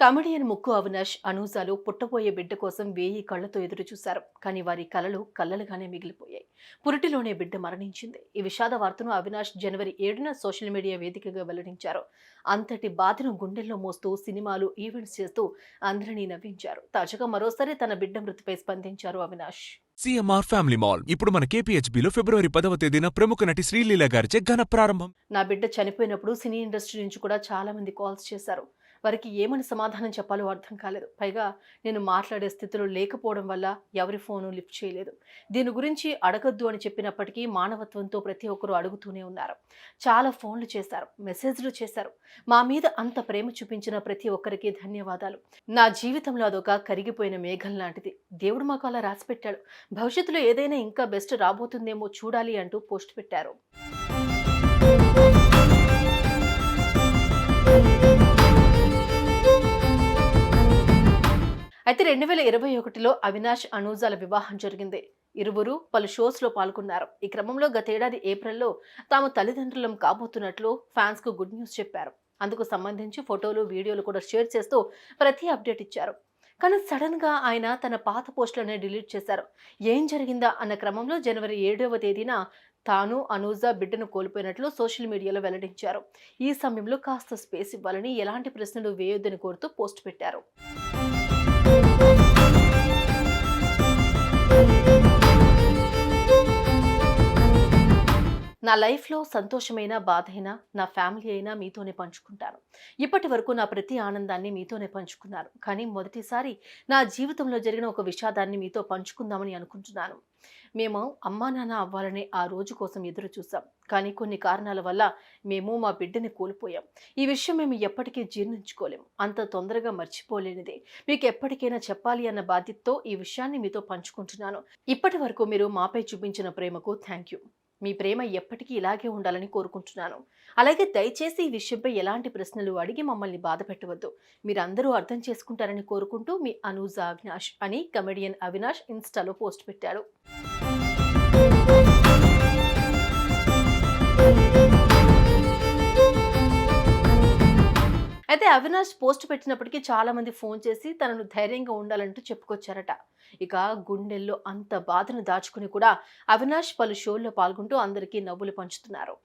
Comedian ముక్కు అవినాష్ అనూజాలు పుట్టబోయే బిడ్డ కోసం వేయి కళ్ళతో ఎదురు చూశారు. కానీ వారి కలలు కల్లలుగానే మిగిలిపోయాయి. పురిటిలోనే బిడ్డ మరణించింది. ఈ విషాద వార్తను అవినాష్ జనవరి ఏడున సోషల్ మీడియా వేదికగా వెల్లడించారు. అంతటి బాధను గుండెల్లో మోస్తూ సినిమాలు ఈవెంట్స్ చేస్తూ అందరినీ నవ్వించారు. తాజాగా మరోసారి తన బిడ్డ మృతిపై స్పందించారు అవినాష్. CMR family mall. ఇప్పుడు మన కేపీహెచ్బీలో ఫిబ్రవరి పదవ తేదీన ప్రముఖ నటి శ్రీలీల గారిచే ఘన ప్రారంభం. నా బిడ్డ చనిపోయినప్పుడు సినీ ఇండస్ట్రీ నుంచి కూడా చాలా మంది కాల్స్ చేశారు. వారికి ఏమని సమాధానం చెప్పాలో అర్థం కాలేదు. పైగా నేను మాట్లాడే స్థితిలో లేకపోవడం వల్ల ఎవరి ఫోను లిఫ్ట్ చేయలేదు. దీని గురించి అడగద్దు అని చెప్పినప్పటికీ మానవత్వంతో ప్రతి ఒక్కరూ అడుగుతూనే ఉన్నారు. చాలా ఫోన్లు చేశారు మెసేజ్లు చేశారు. మా మీద అంత ప్రేమ చూపించిన ప్రతి ఒక్కరికి ధన్యవాదాలు. నా జీవితంలో అదొక కరిగిపోయిన మేఘం లాంటిది. దేవుడు మాకు అలా రాసిపెట్టాడు. భవిష్యత్తులో ఏదైనా ఇంకా బెస్ట్ రాబోతుందేమో చూడాలి అంటూ పోస్ట్ పెట్టారు. అయితే రెండు వేల ఇరవై ఒకటిలో అవినాష్ అనూజాల వివాహం జరిగింది. ఇరువురు పలు షోస్లో పాల్గొన్నారు. ఈ క్రమంలో గతేడాది ఏప్రిల్లో తాము తల్లిదండ్రులం కాబోతున్నట్లు ఫ్యాన్స్కు గుడ్ న్యూస్ చెప్పారు. అందుకు సంబంధించి ఫోటోలు వీడియోలు కూడా షేర్ చేస్తూ ప్రతి అప్డేట్ ఇచ్చారు. కానీ సడన్గా ఆయన తన పాత పోస్టులనే డిలీట్ చేశారు. ఏం జరిగిందా అన్న క్రమంలో జనవరి ఏడవ తేదీన తాను అనూజ బిడ్డను కోల్పోయినట్లు సోషల్ మీడియాలో వెల్లడించారు. ఈ సమయంలో కాస్త స్పేస్ ఇవ్వాలని ఎలాంటి ప్రశ్నలు వేయొద్దని కోరుతూ పోస్ట్ పెట్టారు. నా లైఫ్లో సంతోషమైన బాధైనా నా ఫ్యామిలీ అయినా మీతోనే పంచుకుంటాను ఇప్పటి వరకు నా ప్రతి ఆనందాన్ని మీతోనే పంచుకున్నాను కానీ మొదటిసారి నా జీవితంలో జరిగిన ఒక విషాదాన్ని మీతో పంచుకుందామని అనుకుంటున్నాను. మేము అమ్మా నాన్న అవ్వాలనే ఆ రోజు కోసం ఎదురు చూసాం కానీ కొన్ని కారణాల వల్ల మేము మా బిడ్డని కోల్పోయాం. ఈ విషయం మేము ఎప్పటికీ జీర్ణించుకోలేం. అంత తొందరగా మర్చిపోలేనిదే. మీకు ఎప్పటికైనా చెప్పాలి అన్న బాధ్యతతో ఈ విషయాన్ని మీతో పంచుకుంటున్నాను. ఇప్పటి వరకు మీరు మాపై చూపించిన ప్రేమకు థ్యాంక్ యూ మీ ప్రేమ ఎప్పటికీ ఇలాగే ఉండాలని కోరుకుంటున్నాను. అలాగే దయచేసి ఈ విషయంపై ఎలాంటి ప్రశ్నలు అడిగి మమ్మల్ని బాధ పెట్టవద్దు. మీరందరూ అర్థం చేసుకుంటారని కోరుకుంటూ మీ అనూజ అవినాష్ అని కమెడియన్ అవినాష్ ఇన్స్టాలో పోస్ట్ పెట్టారు. అయితే అవినాష్ పోస్ట్ పెట్టినప్పటికీ చాలా మంది ఫోన్ చేసి తనను ధైర్యంగా ఉండాలంటూ చెప్పుకొచ్చారట. ఇక గుండెల్లో అంత బాధను దాచుకుని కూడా అవినాష్ పలు షోల్లో పాల్గొంటూ అందరికీ నవ్వులు పంచుతున్నారు.